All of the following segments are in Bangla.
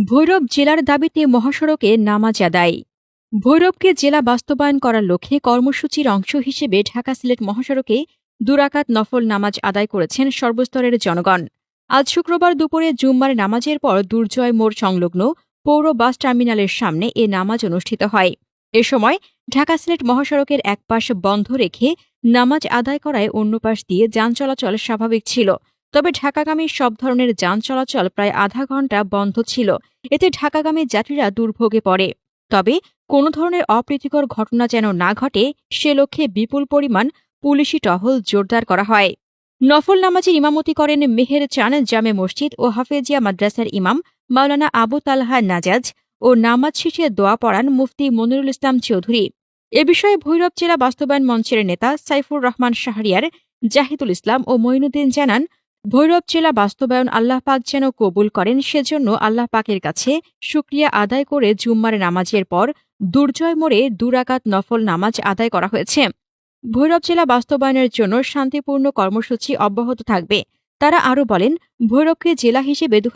ভৈরব জেলার দাবিতে মহাসড়কে নামাজ আদায়। ভৈরবকে জেলা বাস্তবায়ন করার লক্ষ্যে কর্মসূচির অংশ হিসেবে ঢাকা সিলেট মহাসড়কে দুরাকাত নফল নামাজ আদায় করেছেন সর্বস্তরের জনগণ। আজ শুক্রবার দুপুরে জুম্মার নামাজের পর দুর্জয় মোড় সংলগ্ন পৌর বাস টার্মিনালের সামনে এ নামাজ অনুষ্ঠিত হয়। এ সময় ঢাকা সিলেট মহাসড়কের এক পাশ বন্ধ রেখে নামাজ আদায় করায় অন্য পাশ দিয়ে যান চলাচল স্বাভাবিক ছিল। তবে ঢাকাগামী সব ধরনের যান চলাচল প্রায় আধা ঘণ্টা বন্ধ ছিল। এতে ঢাকাগামী যাত্রীরা দুর্ভোগে পড়ে। তবে কোনো ধরনের অপ্রীতিকর ঘটনা যেন না ঘটে, সে লক্ষ্যে বিপুল পরিমাণ পুলিশি টহল জোরদার করা হয়। নফল নামাজের ইমামতি করেন মেহের চান জামে মসজিদ ও হাফেজিয়া মাদ্রাসার ইমাম মাওলানা আবু তালহা নাজাজ ও নামাজ শেষে দোয়া পড়ান মুফতি মনিরুল ইসলাম চৌধুরী। এ বিষয়ে ভৈরব জেলা বাস্তবায়ন মঞ্চের নেতা সাইফুর রহমান শাহরিয়ার, জাহিদুল ইসলাম ও মঈনুদ্দিন জানান ভৈরব জেলা বাস্তবায়ন আল্লাহ পাক যেন কবুল করেন, সেজন্য আল্লাহ পাকের কাছে শুক্রিয়া আদায় করে জুম্মার নামাজের পর দুর্জয় মোড়ে দুরাকাত নফল নামাজ আদায় করা হয়েছে। ভৈরব জেলা বাস্তবায়নের জন্য শান্তিপূর্ণ কর্মসূচি অব্যাহত থাকবে। তারা আরও বলেন, ভৈরবকে জেলা হিসেবে দু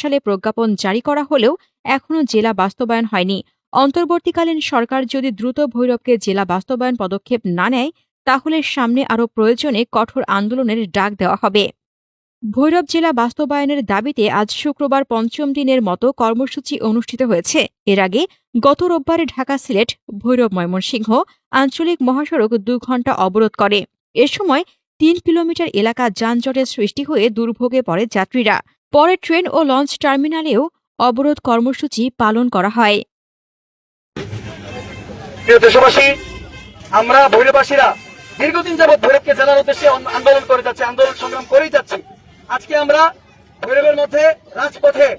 সালে প্রজ্ঞাপন জারি করা হলেও এখনও জেলা বাস্তবায়ন হয়নি। অন্তর্বর্তীকালীন সরকার যদি দ্রুত ভৈরবকে জেলা বাস্তবায়ন পদক্ষেপ না নেয়, তাহলে সামনে আরও প্রয়োজনে কঠোর আন্দোলনের ডাক দেওয়া হবে। ভৈরব জেলা বাস্তবায়নের দাবিতে আজ শুক্রবার পঞ্চম দিনের মতো কর্মসূচি অনুষ্ঠিত হয়েছে। এর আগে গত রোববারে ঢাকা সিলেট, ভৈরব, ময়মনসিংহ আঞ্চলিক মহাসড়ক দু ঘণ্টা অবরোধ করে। এ সময় তিন কিলোমিটার এলাকা যানজটের সৃষ্টি হয়ে দুর্ভোগে পড়ে যাত্রীরা। পরে ট্রেন ও লঞ্চ টার্মিনালেও অবরোধ কর্মসূচি পালন করা হয়। দেশবাসী, আমরা ভৈরবাসীরা দীর্ঘদিন যাবৎ ভৈরবকে জেলার উদ্দেশ্যে আন্দোলন করে যাচ্ছি, আন্দোলন সংগ্রাম করেই যাচ্ছি। আজকে আমরা ভৈরবের মধ্যে, রাজপথে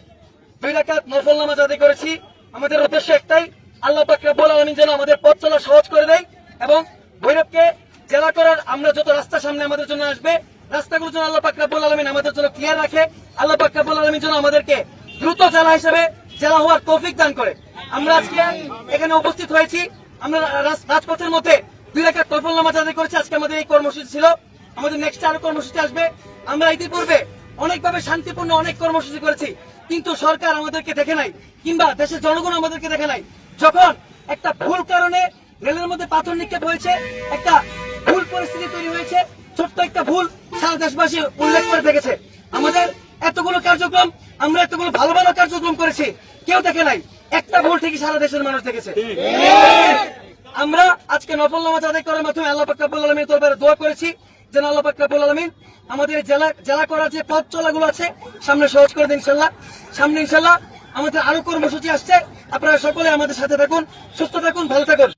দুই রাকাত নফল নামাজ আদায় করেছি। আমাদের উদ্দেশ্য একটাই, আল্লাহ পাক রব্বুল আলামিন যেন আমাদের পথ চলা সহজ করে দেয় এবং ভৈরবকে জেলা করার আমরা যত রাস্তা সামনে আমাদের জন্য আসবে, রাস্তাগুলো যেন আল্লাহ পাক রব্বুল আলামিন আমাদের জন্য ক্লিয়ার রাখে, আল্লাহ পাক রব্বুল আলামিন যেন আমাদেরকে দ্রুত জেলা হিসেবে জেলা হওয়ার তৌফিক দান করে। আমরা আজকে এখানে উপস্থিত হয়েছি, আমরা রাজ- রাজপথের মধ্যে দুই রাখার নফল নামাজ আদায় করেছি, আজকে আমাদের এই কর্মসূচি ছিল। আমাদের নেক্সট আরও কর্মসূচি আসবে। আমরা ইতিপূর্বে অনেকভাবে শান্তিপূর্ণ অনেক কর্মসূচি করেছি কিন্তু সরকার আমাদেরকে দেখে নাই কিংবা দেশের জনগণ আমাদেরকে দেখে নাই। যখন একটা ভুল কারণে রেলের মধ্যে পাথর নিক্ষেপ হয়েছে একটা ভুল পরিস্থিতি তৈরি হয়েছে ছোট্ট একটা ভুল সারা দেশবাসী উল্লেখ করে দেখেছে। আমাদের এতগুলো কার্যক্রম আমরা এতগুলো ভালো ভালো কার্যক্রম করেছি কেউ দেখে নাই। একটা ভুল ঠিকই সারা দেশের মানুষ দেখেছে। আমরা আজকে নফল নামাজ আদায় করার মাধ্যমে আল্লাহ পাক রাব্বুল আলামিনের দরবারে দোয়া করেছি। যেন আল্লাহ পাক রাব্বুল আমাদের জেলা জেলা করার যে পথ চলাগুলো আছে, সামনে সহজ করে দিন ইনশাল্লাহ সামনে ইনশাল্লাহ আমাদের আরও কর্মসূচি আসছে। আপনারা সকলে আমাদের সাথে থাকুন, সুস্থ থাকুন, ভালো থাকুন।